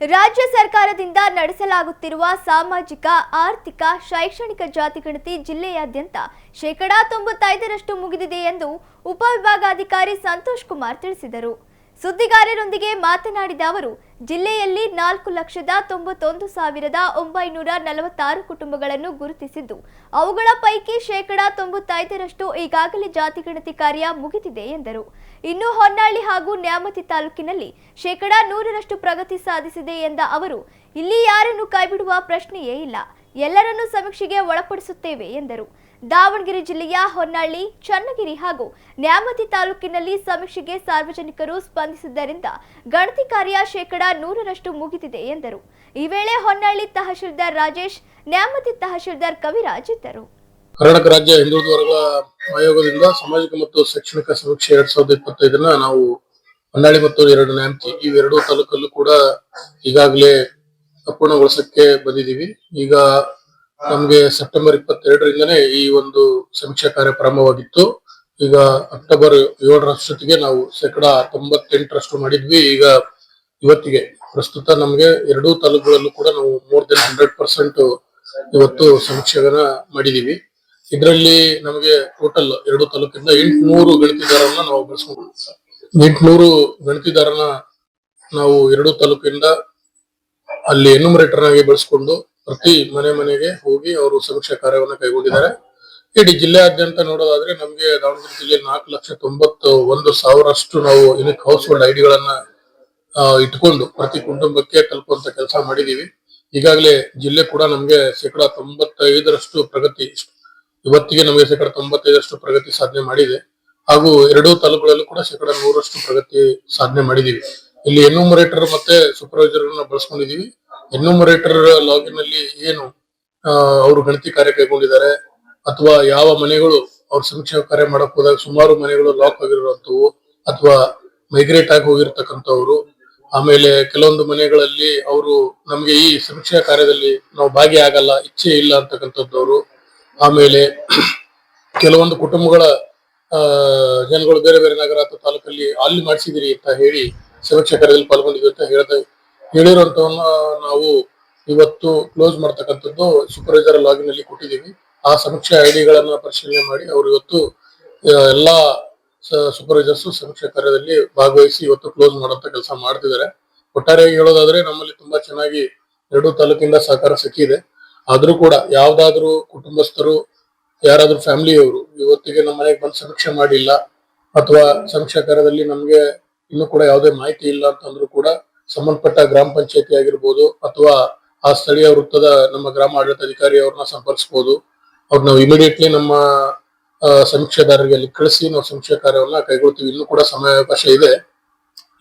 ರಾಜ್ಯ ಸರ್ಕಾರದಿಂದ ನಡೆಸಲಾಗುತ್ತಿರುವ ಸಾಮಾಜಿಕ, ಆರ್ಥಿಕ, ಶೈಕ್ಷಣಿಕ ಜಾತಿಗಣತಿ ಜಿಲ್ಲೆಯಾದ್ಯಂತ ಶೇಕಡಾ ತೊಂಬತ್ತೈದರಷ್ಟು ಮುಗಿದಿದೆ ಎಂದು ಉಪವಿಭಾಗಾಧಿಕಾರಿ ಸಂತೋಷ್ ಕುಮಾರ್ ತಿಳಿಸಿದರು. ಸುದ್ದಿಗಾರರೊಂದಿಗೆ ಮಾತನಾಡಿದ ಅವರು, ಜಿಲ್ಲೆಯಲ್ಲಿ ನಾಲ್ಕು ಲಕ್ಷದ ತೊಂಬತ್ತೊಂದು ಸಾವಿರದ ಒಂಬೈನೂರ ನಲವತ್ತಾರು ಕುಟುಂಬಗಳನ್ನು ಗುರುತಿಸಿದ್ದು, ಅವುಗಳ ಪೈಕಿ ಶೇಕಡಾ ತೊಂಬತ್ತೈದರಷ್ಟು ಈಗಾಗಲೇ ಜಾತಿಗಣತಿ ಕಾರ್ಯ ಮುಗಿದಿದೆ ಎಂದರು. ಇನ್ನು ಹೊನ್ನಾಳಿ ಹಾಗೂ ನ್ಯಾಮತಿ ತಾಲೂಕಿನಲ್ಲಿ ಶೇಕಡಾ ನೂರರಷ್ಟು ಪ್ರಗತಿ ಸಾಧಿಸಿದೆ ಎಂದ ಅವರು, ಇಲ್ಲಿ ಯಾರನ್ನು ಕೈಬಿಡುವ ಪ್ರಶ್ನೆಯೇ ಇಲ್ಲ. ಎಲ್ಲರನ್ನೂ ಸಮೀಕ್ಷೆಗೆ ಒಳಪಡಿಸುತ್ತೇವೆ ಎಂದರು. ದಾವಣಗೆರೆ ಜಿಲ್ಲೆಯ ಹೊನ್ನಾಳಿ, ಚನ್ನಗಿರಿ ಹಾಗೂ ನ್ಯಾಮತಿ ತಾಲೂಕಿನಲ್ಲಿ ಸಮೀಕ್ಷೆಗೆ ಸಾರ್ವಜನಿಕರು ಸ್ಪಂದಿಸಿದ್ದರಿಂದ ಗಣತಿ ಕಾರ್ಯ ಶೇಕಡಾ ನೂರರಷ್ಟು ಮುಗಿದಿದೆ ಎಂದರು. ಈ ವೇಳೆ ಹೊನ್ನಾಳಿ ತಹಶೀಲ್ದಾರ್ ರಾಜೇಶ್, ನ್ಯಾಮತಿ ತಹಶೀಲ್ದಾರ್ ಕವಿರಾಜ್ ಇದ್ದರು. ಕರ್ನಾಟಕ ರಾಜ್ಯ ಹಿಂದುಳಿದ ವರ್ಗ ಆಯೋಗದಿಂದ ಸಾಮಾಜಿಕ ಮತ್ತು ಶೈಕ್ಷಣಿಕ ಸಮೀಕ್ಷೆ ಎರಡ್ ಸಾವಿರದ ಇಪ್ಪತ್ತೈದನ್ನ ನಾವು ಹೊನ್ನಾಳಿ ಮತ್ತು ಎರಡು ನ್ಯಾಮತಿ ಇವೆರಡೂ ತಾಲೂಕಲ್ಲೂ ಕೂಡ ಈಗಾಗಲೇ ಪೂರ್ಣಗೊಳಿಸಕ್ಕೆ ಬಂದಿದ್ದೀವಿ. ಈಗ ನಮ್ಗೆ ಸೆಪ್ಟೆಂಬರ್ ಇಪ್ಪತ್ತೆರಡರಿಂದನೇ ಈ ಒಂದು ಸಮೀಕ್ಷಾ ಕಾರ್ಯ ಪ್ರಾರಂಭವಾಗಿತ್ತು. ಈಗ ಅಕ್ಟೋಬರ್ ಏಳರಷ್ಟೊತ್ತಿಗೆ ನಾವು ಶೇಕಡಾ ತೊಂಬತ್ತೆಂಟರಷ್ಟು ಮಾಡಿದ್ವಿ. ಈಗ ಇವತ್ತಿಗೆ ಪ್ರಸ್ತುತ ನಮ್ಗೆ ಎರಡೂ ತಾಲೂಕುಗಳಲ್ಲೂ ಕೂಡ ನಾವು ಮೋರ್ ದೆನ್ ಹಂಡ್ರೆಡ್ ಪರ್ಸೆಂಟ್ ಇವತ್ತು ಸಮೀಕ್ಷೆಗಳನ್ನ ಮಾಡಿದೀವಿ ಇದರಲ್ಲಿ ನಮಗೆ ಟೋಟಲ್ ಎರಡು ತಾಲೂಕಿಂದ ಎಂಟುನೂರು ಗಣತಿದಾರರನ್ನ ನಾವು ಬೆಳೆಸ್ಕೊಂಡು ಎಂಟುನೂರು ಗಣತಿದಾರನ ನಾವು ಎರಡು ತಾಲೂಕಿಂದ ಅಲ್ಲಿ ಎನ್ಯುಮರೇಟರ್ ಆಗಿ ಬಳಸ್ಕೊಂಡು ಪ್ರತಿ ಮನೆ ಮನೆಗೆ ಹೋಗಿ ಅವರು ಸಮೀಕ್ಷಾ ಕಾರ್ಯವನ್ನು ಕೈಗೊಂಡಿದ್ದಾರೆ. ಇಡೀ ಜಿಲ್ಲೆಯಾದ್ಯಂತ ನೋಡೋದಾದ್ರೆ ನಮ್ಗೆ ದಾವಣಗೆರೆ ಜಿಲ್ಲೆ ನಾಲ್ಕು ಲಕ್ಷ ತೊಂಬತ್ತು ಒಂದು ಸಾವಿರಷ್ಟು ನಾವು ಯುನಿಕ್ ಹೌಸ್ ಹೋಲ್ಡ್ ಐಡಿಗಳನ್ನ ಇಟ್ಕೊಂಡು ಪ್ರತಿ ಕುಟುಂಬಕ್ಕೆ ತಲುಪುವಂತ ಕೆಲಸ ಮಾಡಿದೀವಿ. ಈಗಾಗಲೇ ಜಿಲ್ಲೆ ಕೂಡ ನಮ್ಗೆ ಶೇಕಡ ತೊಂಬತ್ತೈದರಷ್ಟು ಪ್ರಗತಿ, ಇವತ್ತಿಗೆ ನಮಗೆ ಶೇಕಡ ತೊಂಬತ್ತೈದರಷ್ಟು ಪ್ರಗತಿ ಸಾಧನೆ ಮಾಡಿದೆ. ಹಾಗೂ ಎರಡೂ ತಾಲೂಕುಗಳಲ್ಲೂ ಕೂಡ ಶೇಕಡ ನೂರಷ್ಟು ಪ್ರಗತಿ ಸಾಧನೆ ಮಾಡಿದೀವಿ. ಇಲ್ಲಿ ಎನ್ಯೂಮರೇಟರ್ ಮತ್ತೆ ಸೂಪರ್ವೈಸರ್ ಬಳಸ್ಕೊಂಡಿದೀವಿ ಎನ್ಯೂಮರೇಟರ್ ಲಾಗಿನ್ ಅಲ್ಲಿ ಏನು ಅವರು ಗಣತಿ ಕಾರ್ಯ ಕೈಗೊಂಡಿದ್ದಾರೆ, ಅಥವಾ ಯಾವ ಮನೆಗಳು ಅವ್ರ ಸಮೀಕ್ಷೆ ಕಾರ್ಯ ಮಾಡಕ್ ಹೋದಾಗ ಸುಮಾರು ಮನೆಗಳು ಲಾಕ್ ಆಗಿರುವಂತವು ಅಥವಾ ಮೈಗ್ರೇಟ್ ಆಗಿ ಹೋಗಿರ್ತಕ್ಕಂಥವ್ರು. ಆಮೇಲೆ ಕೆಲವೊಂದು ಮನೆಗಳಲ್ಲಿ ಅವರು ನಮ್ಗೆ ಈ ಸಮೀಕ್ಷಾ ಕಾರ್ಯದಲ್ಲಿ ನಾವು ಭಾಗಿಯಾಗಲ್ಲ ಇಚ್ಛೆ ಇಲ್ಲ ಅಂತಕ್ಕಂಥದ್ದವರು. ಆಮೇಲೆ ಕೆಲವೊಂದು ಕುಟುಂಬಗಳ ಜನಗಳು ಬೇರೆ ಬೇರೆ ನಗರ ಅಥವಾ ತಾಲೂಕಲ್ಲಿ ಅಲ್ಲಿ ಮಾಡಿಸಿದಿರಿ ಅಂತ ಹೇಳಿ ಸಮೀಕ್ಷಾ ಕಾರ್ಯದಲ್ಲಿ ಪಾಲ್ಗೊಂಡಿದ್ವಿ ಅಂತ ಹೇಳ್ತಾ ಹೇಳಿರುವಂತವನ್ನ ನಾವು ಇವತ್ತು ಕ್ಲೋಸ್ ಮಾಡ್ತಕ್ಕಂಥದ್ದು ಸೂಪರ್ವೈಸರ್ ಲಾಗಿನ್ ಅಲ್ಲಿ ಕೊಟ್ಟಿದ್ದೀವಿ. ಆ ಸಮೀಕ್ಷೆ ಡಿಗಳನ್ನ ಪರಿಶೀಲನೆ ಮಾಡಿ ಅವರು ಇವತ್ತು ಎಲ್ಲಾ ಸೂಪರ್ವೈಸರ್ಸ್ ಸಮೀಕ್ಷೆ ಕಾರ್ಯದಲ್ಲಿ ಭಾಗವಹಿಸಿ ಇವತ್ತು ಕ್ಲೋಸ್ ಮಾಡುವಂತ ಕೆಲಸ ಮಾಡ್ತಿದ್ದಾರೆ. ಒಟ್ಟಾರೆಯಾಗಿ ಹೇಳೋದಾದ್ರೆ ನಮ್ಮಲ್ಲಿ ತುಂಬಾ ಚೆನ್ನಾಗಿ ಎರಡೂ ತಾಲೂಕಿಂದ ಸಹಕಾರ ಸಿಕ್ಕಿದೆ. ಆದ್ರೂ ಕೂಡ ಯಾವ್ದಾದ್ರು ಕುಟುಂಬಸ್ಥರು, ಯಾರಾದ್ರೂ ಫ್ಯಾಮಿಲಿಯವರು ಇವತ್ತಿಗೆ ನಮ್ಮ ಮನೆಗೆ ಬಂದು ಸಮೀಕ್ಷೆ ಮಾಡಿಲ್ಲ ಅಥವಾ ಸಮೀಕ್ಷಾ ಕಾರ್ಯದಲ್ಲಿ ನಮ್ಗೆ ಇನ್ನೂ ಕೂಡ ಯಾವುದೇ ಮಾಹಿತಿ ಇಲ್ಲ ಅಂತಂದ್ರೂ ಕೂಡ ಸಂಬಂಧಪಟ್ಟ ಗ್ರಾಮ ಪಂಚಾಯತಿ ಆಗಿರ್ಬೋದು ಅಥವಾ ಆ ಸ್ಥಳೀಯ ವೃತ್ತದ ನಮ್ಮ ಗ್ರಾಮ ಆಡಳಿತಾಧಿಕಾರಿ ಅವ್ರನ್ನ ಸಂಪರ್ಕಿಸಬಹುದು ಅವ್ರು ನಾವು ಇಮಿಡಿಯೇಟ್ಲಿ ನಮ್ಮ ಸಮೀಕ್ಷೆದಾರರಿಗೆ ಅಲ್ಲಿ ಕಳಿಸಿ ನಾವು ಸಮೀಕ್ಷೆ ಕಾರ್ಯವನ್ನ ಕೈಗೊಳ್ತೀವಿ. ಇನ್ನು ಕೂಡ ಸಮಯಾವಕಾಶ ಇದೆ.